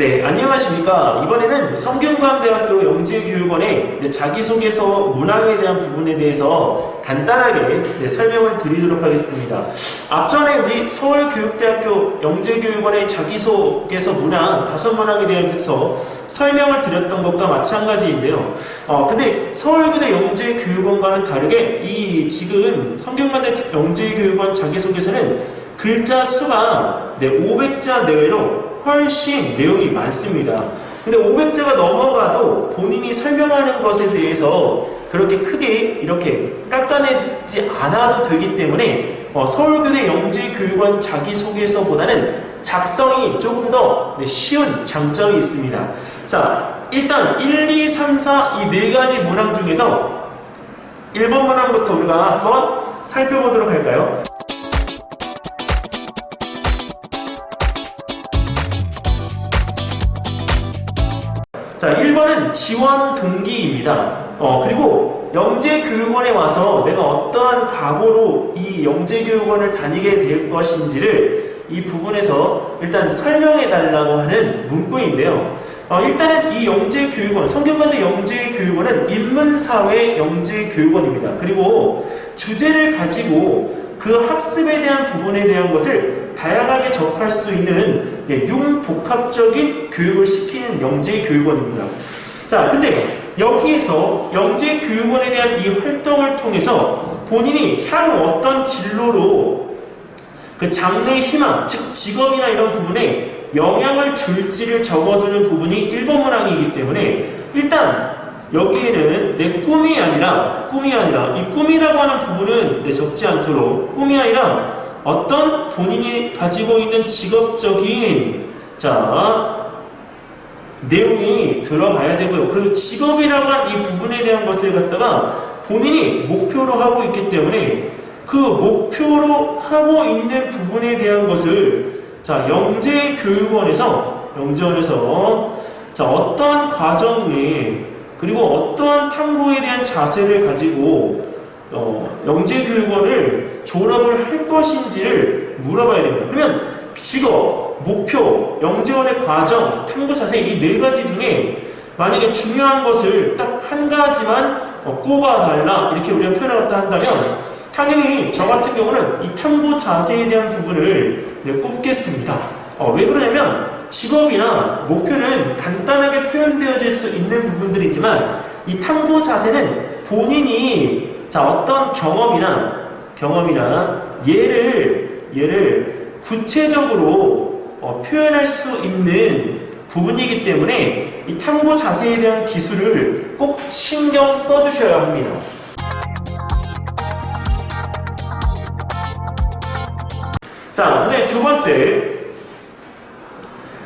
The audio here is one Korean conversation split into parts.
네, 안녕하십니까. 이번에는 성균관대학교 영재교육원의 네, 자기소개서 문항에 대한 부분에 대해서 간단하게 네, 설명을 드리도록 하겠습니다. 앞전에 우리 서울교육대학교 영재교육원의 자기소개서 문항, 다섯 문항에 대해서 설명을 드렸던 것과 마찬가지인데요. 어, 근데 서울교대 영재교육원과는 다르게 이 지금 성균관대 영재교육원 자기소개서는 글자 수가 네, 500자 내외로 훨씬 내용이 많습니다. 근데 500자가 넘어가도 본인이 설명하는 것에 대해서 그렇게 크게 이렇게 깎아내지 않아도 되기 때문에 어, 서울교대 영재교육원 자기소개서보다는 작성이 조금 더 네, 쉬운 장점이 있습니다. 자, 일단 1, 2, 3, 4 이 네 가지 문항 중에서 1번 문항부터 우리가 한번 살펴보도록 할까요? 자, 1번은 지원 동기입니다. 어, 그리고 영재교육원에 와서 내가 어떠한 각오로 이 영재교육원을 다니게 될 것인지를 이 부분에서 일단 설명해 달라고 하는 문구인데요. 어, 일단은 이 영재교육원, 성균관대 영재교육원은 인문사회 영재교육원입니다. 그리고 주제를 가지고 그 학습에 대한 부분에 대한 것을 다양하게 접할 수 있는 예, 융복합적인 교육을 시키는 영재교육원입니다. 자, 근데 여기에서 영재교육원에 대한 이 활동을 통해서 본인이 향후 어떤 진로로 그 장래의 희망, 즉 직업이나 이런 부분에 영향을 줄지를 적어주는 부분이 1번 문항이기 때문에 일단 여기에는 내 꿈이 아니라 꿈이 아니라 이 꿈이라고 하는 부분은 내 적지 않도록 꿈이 아니라 어떤 본인이 가지고 있는 직업적인 자 내용이 들어가야 되고요. 그리고 직업이라고 한 이 부분에 대한 것을 갖다가 본인이 목표로 하고 있기 때문에 그 목표로 하고 있는 부분에 대한 것을 자 영재교육원에서 영재원에서 자 어떠한 과정에 그리고 어떠한 탐구에 대한 자세를 가지고 어, 영재교육원을 졸업을 할 것인지를 물어봐야 됩니다. 그러면 직업, 목표, 영재원의 과정, 탐구 자세 이 네 가지 중에 만약에 중요한 것을 딱 한 가지만 어, 꼽아달라 이렇게 우리가 표현하겠다 한다면 당연히 저 같은 경우는 이 탐구 자세에 대한 부분을 네, 꼽겠습니다. 어, 왜 그러냐면 직업이나 목표는 간단하게 표현되어질 수 있는 부분들이지만 이 탐구 자세는 본인이 자 어떤 경험이나 경험이나 예를 예를 구체적으로 어, 표현할 수 있는 부분이기 때문에 이 탐구 자세에 대한 기술을 꼭 신경 써주셔야 합니다. 자, 근데 두 번째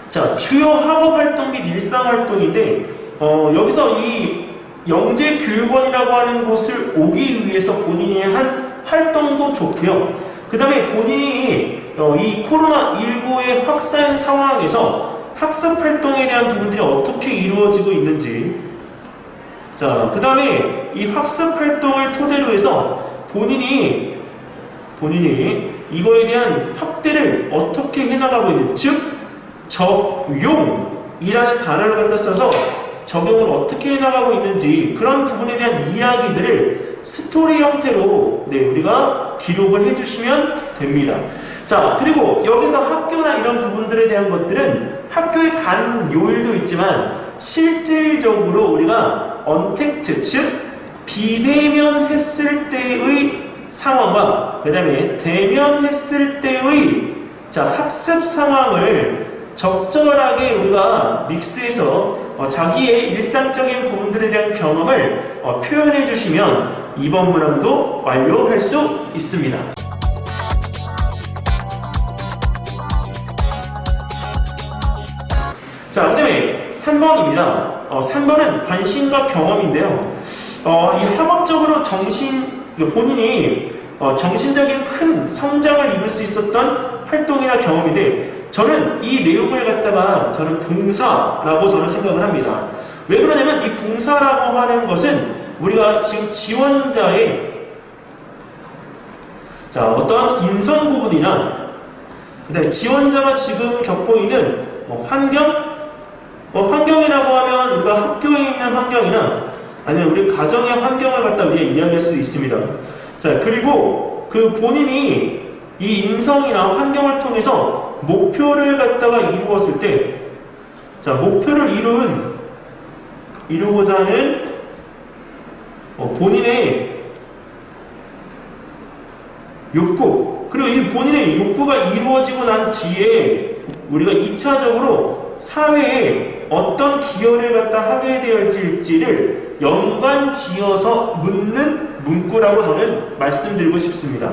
자, 주요 학업 활동 및 일상 활동인데, 어, 여기서 이 영재 교육원이라고 하는 곳을 오기 위해서 본인이 한 활동도 좋고요. 그 다음에 본인이 어, 이 코로나19의 확산 상황에서 학습 활동에 대한 부분들이 어떻게 이루어지고 있는지, 자, 그 다음에 이 학습 활동을 토대로 해서 본인이, 본인이 이거에 대한 확대를 어떻게 해나가고 있는지, 즉, 적용이라는 단어를 갖다 써서 적용을 어떻게 해나가고 있는지 그런 부분에 대한 이야기들을 스토리 형태로 네, 우리가 기록을 해주시면 됩니다. 자, 그리고 여기서 학교나 이런 부분들에 대한 것들은 학교에 간 요일도 있지만 실질적으로 우리가 언택트, 즉 비대면 했을 때의 상황과 그 다음에 대면 했을 때의 자, 학습 상황을 적절하게 우리가 믹스해서 어, 자기의 일상적인 부분들에 대한 경험을 어, 표현해 주시면 이번 문항도 완료할 수 있습니다. 자, 그 다음에 3번입니다. 어, 3번은 관심과 경험인데요. 어, 이 학업적으로 정신, 본인이 어, 정신적인 큰 성장을 입을 수 있었던 활동이나 경험인데 저는 이 내용을 갖다가 저는 봉사라고 저는 생각을 합니다. 왜 그러냐면 이 봉사라고 하는 것은 우리가 지금 지원자의 자 어떠한 인성 부분이나 그다음에 지원자가 지금 겪고 있는 뭐 환경 뭐 환경이라고 하면 우리가 학교에 있는 환경이나 아니면 우리 가정의 환경을 갖다 우리가 이야기할 수도 있습니다. 자, 그리고 그 본인이 이 인성이나 환경을 통해서 목표를 갖다가 이루었을 때, 자, 목표를 이룬, 이루고자 하는 어, 본인의 욕구, 그리고 이 본인의 욕구가 이루어지고 난 뒤에 우리가 2차적으로 사회에 어떤 기여를 갖다 하게 되어질지를 연관 지어서 묻는 문구라고 저는 말씀드리고 싶습니다.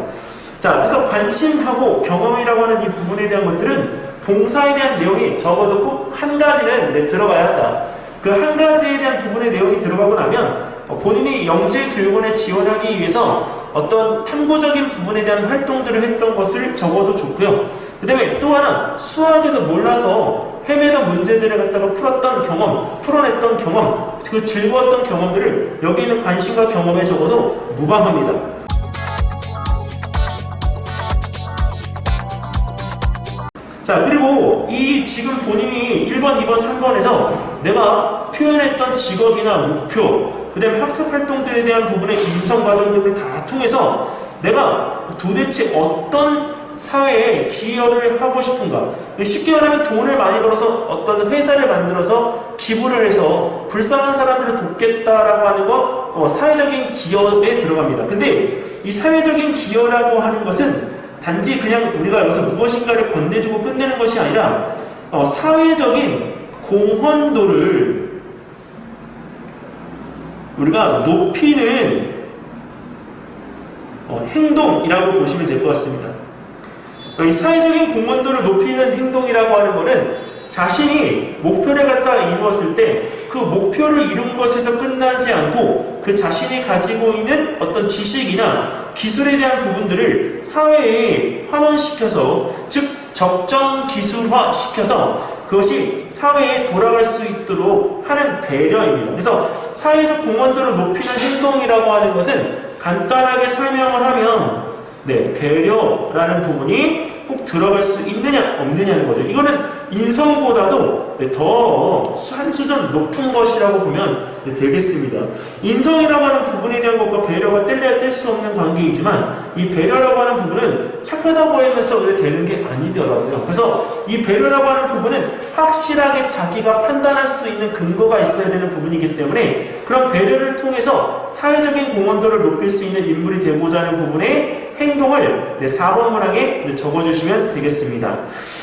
자, 그래서 관심하고 경험이라고 하는 이 부분에 대한 것들은 봉사에 대한 내용이 적어도 꼭 한 가지는 네, 들어가야 한다. 그 한 가지에 대한 부분의 내용이 들어가고 나면 어, 본인이 영재 교육원에 지원하기 위해서 어떤 탐구적인 부분에 대한 활동들을 했던 것을 적어도 좋고요. 그 다음에 또 하나 수학에서 몰라서 헤매던 문제들을 갖다가 풀었던 경험, 풀어냈던 경험, 그 즐거웠던 경험들을 여기 있는 관심과 경험에 적어도 무방합니다. 자, 그리고 이 지금 본인이 1번, 2번, 3번에서 내가 표현했던 직업이나 목표, 그 다음에 학습 활동들에 대한 부분의 인성 과정 등을 다 통해서 내가 도대체 어떤 사회에 기여를 하고 싶은가. 쉽게 말하면 돈을 많이 벌어서 어떤 회사를 만들어서 기부를 해서 불쌍한 사람들을 돕겠다라고 하는 거 어, 사회적인 기업에 들어갑니다. 근데 이 사회적인 기여라고 하는 것은 단지 그냥 우리가 여기서 무엇인가를 건네주고 끝내는 것이 아니라 어, 사회적인 공헌도를 우리가 높이는 어, 행동이라고 보시면 될 것 같습니다. 어, 이 사회적인 공헌도를 높이는 행동이라고 하는 것은 자신이 목표를 갖다 이루었을 때 그 목표를 이룬 것에서 끝나지 않고 그 자신이 가지고 있는 어떤 지식이나 기술에 대한 부분들을 사회에 환원시켜서 즉 적정 기술화 시켜서 그것이 사회에 돌아갈 수 있도록 하는 배려입니다. 그래서 사회적 공헌도를 높이는 행동이라고 하는 것은 간단하게 설명을 하면 네, 배려라는 부분이 꼭 들어갈 수 있느냐 없느냐는 거죠. 이거는 인성보다도 네, 더한 수준 높은 것이라고 보면 네, 되겠습니다. 인성이라고 하는 부분에 대한 것과 배려가 뗄래야 뗄 수 없는 관계이지만 이 배려라고 하는 부분은 착하다고 하면서 왜 되는 게 아니더라고요. 그래서 이 배려라고 하는 부분은 확실하게 자기가 판단할 수 있는 근거가 있어야 되는 부분이기 때문에 그런 배려를 통해서 사회적인 공헌도를 높일 수 있는 인물이 되고자 하는 부분의 행동을 네, 4번 문항에 네, 적어주시면 되겠습니다.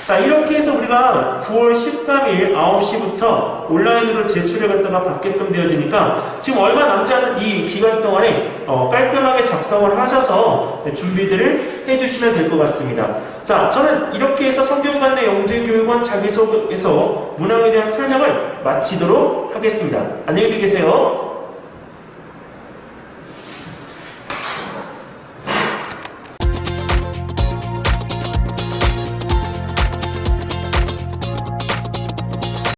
자, 이렇게 해서 우리가 9월 13일 9시부터 온라인으로 제출을 갖다가 받게끔 되어지니까 지금 얼마 남지 않은 이 기간 동안에 어, 깔끔하게 작성을 하셔서 네, 준비들을 해주시면 될 것 같습니다. 자, 저는 이렇게 해서 성균관내 영재교육원 자기소개서 문항에 대한 설명을 마치도록 하겠습니다. 안녕히 계세요.